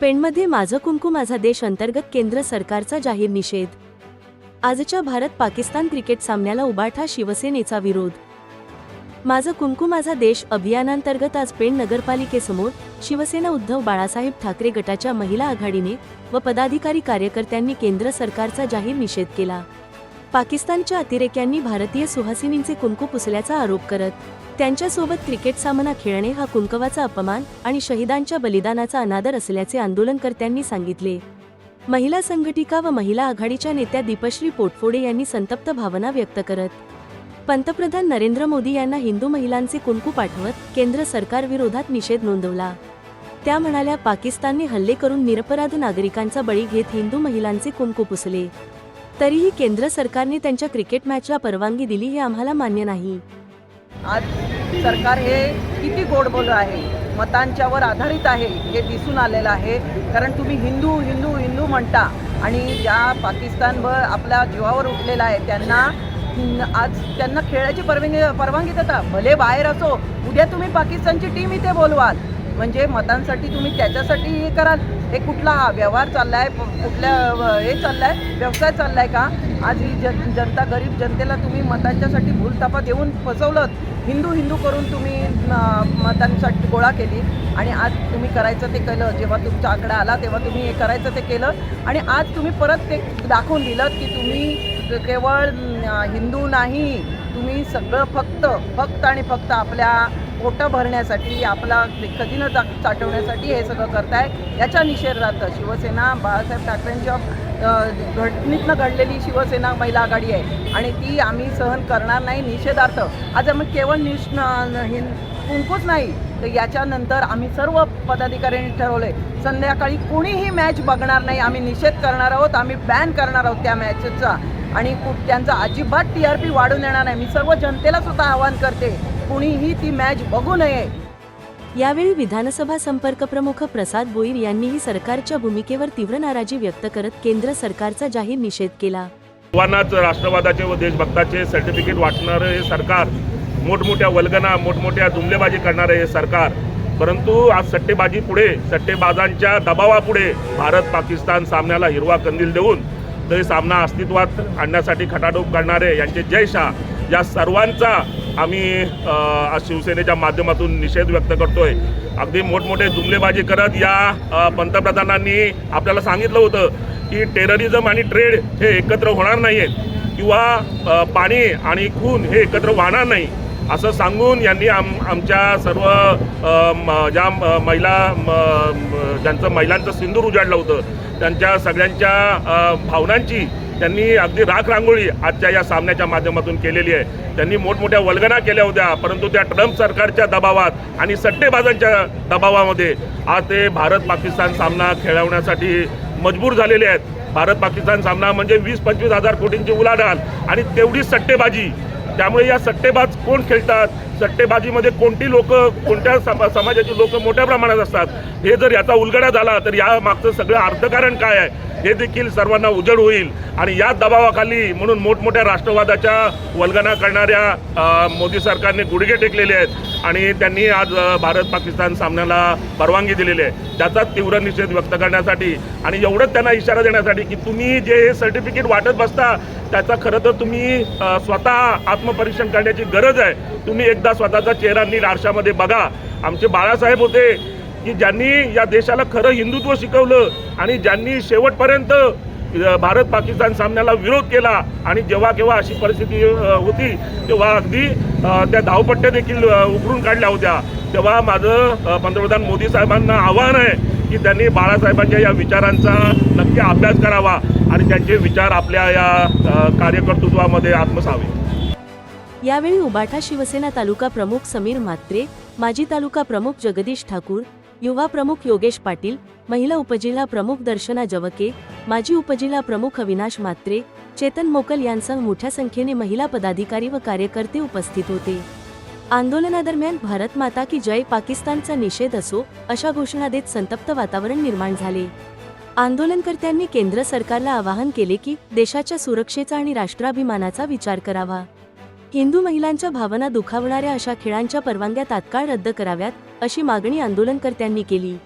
पेणमध्ये माझं कुंकू माझा देश अंतर्गत केंद्र सरकारचा जाहीर निषेध. आजच्या भारत पाकिस्तान क्रिकेट सामन्याला उबाठा शिवसेनेचा विरोध. माझं कुंकू माझा देश अभियानांतर्गत आज पेण नगरपालिकेसमोर शिवसेना उद्धव बाळासाहेब ठाकरे गटाच्या महिला आघाडीने व पदाधिकारी कार्यकर्त्यांनी केंद्र सरकारचा जाहीर निषेध केला. पाकिस्तानच्या अतिरेक्यांनी भारतीय सुहासिनींचे कुंकू पुसल्याचा आरोप करत त्यांच्यासोबत क्रिकेट सामना खेळणे हा कुंकवाचा अपमान आणि शहीदांच्या बलिदानाचा अनादर असल्याचे आंदोलनकर्त्यांनी सांगितले. महिला संघटिका व महिला आघाडीच्या नेत्या दीपश्री पोटफोडे यांनी संतप्त भावना व्यक्त करत पंतप्रधान नरेंद्र मोदी यांना हिंदू महिलांचे कुंकू पाठवत केंद्र सरकारविरोधात निषेध नोंदवला. त्या म्हणाल्या पाकिस्तानने हल्ले करून निरपराध नागरिकांचा बळी घेत हिंदू महिलांचे कुंकू पुसले. तरीही केंद्र सरकारने त्यांच्या क्रिकेट मॅचला परवानगी दिली हे आम्हाला मान्य नाही. आज सरकार हे किती गोडबोल आहे? मतांच्यावर आधारित आहे हे दिसून आलेलं आहे. कारण तुम्ही हिंदू हिंदू हिंदू म्हणता आणि ज्या पाकिस्तानवर आपल्या जीवावर उठलेला आहे त्यांना आज त्यांना खेळायची परवानगी परवानगी देता. भले बाहेर असो उद्या तुम्ही पाकिस्तानची टीम इथे बोलवाल. म्हणजे मतांसाठी तुम्ही त्याच्यासाठी हे कराल. हे कुठला हा व्यवहार चाललाय आहे कुठल्या अ, हे चाललाय व्यवसाय चाललाय का? आज ही जन जनता गरीब जनतेला तुम्ही मतांच्यासाठी भूलतापा देऊन फसवलं हिंदू हिंदू करून तुम्ही मतांसाठी गोळा केली आणि आज तुम्ही करायचं ते केलं. जेव्हा तुमचा आकडा आला तेव्हा तुम्ही हे करायचं ते केलं. आणि आज तुम्ही परत ते दाखवून दिलं की तुम्ही केवळ हिंदू नाही. तुम्ही सगळं फक्त फक्त आणि फक्त आपल्या पोटं भरण्यासाठी आपला खजिनं चा चाटवण्यासाठी हे सगळं करताय. याच्या निषेधार्थ शिवसेना बाळासाहेब ठाकरेंच्या घटनेतनं घडलेली शिवसेना महिला आघाडी आहे. आणि ती आम्ही सहन करणार नाही. निषेधार्थ. आज आम्ही केवळ निष कुंकूच नाही. तर याच्यानंतर आम्ही सर्व पदाधिकाऱ्यांनी ठरवले संध्याकाळी कुणीही मॅच बघणार नाही. आम्ही निषेध करणार आहोत. आम्ही बॅन करणार आहोत त्या मॅचचा आणि त्यांचा अजिबात टी आर पी वाढून येणार नाही. मी सर्व जनतेला सुद्धा आवाहन करते. कुणीही ती मॅच बघू नये. यावेळी विधानसभा संपर्क प्रमुख प्रसाद बोईर यांनीही सरकारच्या भूमिकेवर तीव्र नाराजी व्यक्त करत केंद्र सरकारचा जाहीर निषेध केला. सर्वांनाच राष्ट्रवादाचे व देशभक्ताचे सर्टिफिकेट वाटणारं हे सरकार मोठमोठ्या वल्गना मोठमोठ्या जुमलेबाजी करणारं हे सरकार. परंतु आज सट्टेबाजी पुढे सट्टेबाजांच्या दबावापुढे भारत पाकिस्तान सामन्याला हिरवा कंदील देऊन ते सामना अस्तित्वात आणण्यासाठी खटाटोप करणारे यांचे जय शाह या सर्वांचा आम्ही शिवसेनेच्या माध्यमातून निषेध व्यक्त करतोय. अगदी मोठमोठे जुमलेबाजी करत या पंतप्रधानांनी आपल्याला सांगितलं होतं की टेररिझम आणि ट्रेड हे एकत्र होणार नाही आहेत किंवा पाणी आणि खून हे एकत्र वाहणार नाही. असं सांगून यांनी आम आमच्या सर्व म- ज्या महिला म- ज्यांचं महिलांचं सिंदूर उजाडलं होतं त्यांच्या सगळ्यांच्या भावनांची त्यांनी अगदी राख रांगोळी आजच्या या सामन्याच्या माध्यमातून केलेली आहे. त्यांनी मोठमोठ्या वल्गना केल्या होत्या परंतु त्या ट्रम्प सरकारच्या दबावात आणि सट्टेबाजांच्या दबावामध्ये आज ते भारत पाकिस्तान सामना खेळवण्यासाठी मजबूर झालेले आहेत. भारत पाकिस्तान सामना म्हणजे वीस पंचवीस हजार कोटींची उलाढाल आणि तेवढीच सट्टेबाजी. त्यामुळे या सट्टेबाज कोण खेळतात? सट्टेबाजीमध्ये कोणती लोक कोणत्या समा समाजाची लोक मोठ्या प्रमाणात असतात हे जर याचा उलगडा झाला तर या मागचं सगळं अर्थकारण काय आहे हे देखील सर्वांना उजड होईल. आणि या दबावाखाली म्हणून मोठमोठ्या राष्ट्रवादाच्या वल्गना करणाऱ्या मोदी सरकारने गुडघे टेकलेले आहेत. आणि त्यांनी आज भारत पाकिस्तान सामन्याला परवानगी दिलेली आहे. त्याचा तीव्र निषेध व्यक्त करण्यासाठी आणि एवढंच त्यांना इशारा देण्यासाठी की तुम्ही जे हे सर्टिफिकेट वाटत बसता त्याचा खरं तर तुम्ही स्वतः आत्मपरीक्षण करण्याची गरज आहे. तुम्ही एकदा स्वतःचा चेहरा नीट आरशामध्ये बघा. आमचे बाळासाहेब होते की ज्यांनी या देशाला खरं हिंदुत्व शिकवलं आणि ज्यांनी शेवटपर्यंत भारत पाकिस्तान सामन्याला विरोध केला आणि जेव्हा केव्हा अशी परिस्थिती होती तेव्हा अगदी त्या धावपट्ट्या देखील उघडून उकरून काढल्या होत्या. तेव्हा माझं पंतप्रधान मोदी साहेबांना आव्हान आहे की त्यांनी बाळासाहेबांच्या या विचारांचा नक्की अभ्यास करावा आणि त्यांचे विचार आपल्या या कार्यकर्तृत्वामध्ये आत्मसावे. यावेळी उबाठा शिवसेना तालुका प्रमुख समीर म्हात्रे माजी तालुका प्रमुख जगदीश ठाकूर युवा प्रमुख योगेश पाटील महिला उपजिल्हा प्रमुख दर्शना जवके माजी उपजिल्हा प्रमुख अविनाश म्हात्रे चेतन मोकल यांसह मोठ्या संख्येने महिला पदाधिकारी व कार्यकर्ते उपस्थित होते. आंदोलनादरम्यान भारत माता की जय पाकिस्तानचा निषेध असो अशा घोषणा देत संतप्त वातावरण निर्माण झाले. आंदोलनकर्त्यांनी केंद्र सरकारला आवाहन केले की देशाच्या सुरक्षेचा आणि राष्ट्राभिमानाचा विचार करावा. हिंदू महिलांच्या भावना दुखावणाऱ्या अशा खेळांच्या परवानग्या तात्काळ रद्द कराव्यात अशी मागणी आंदोलनकर्त्यांनी केली.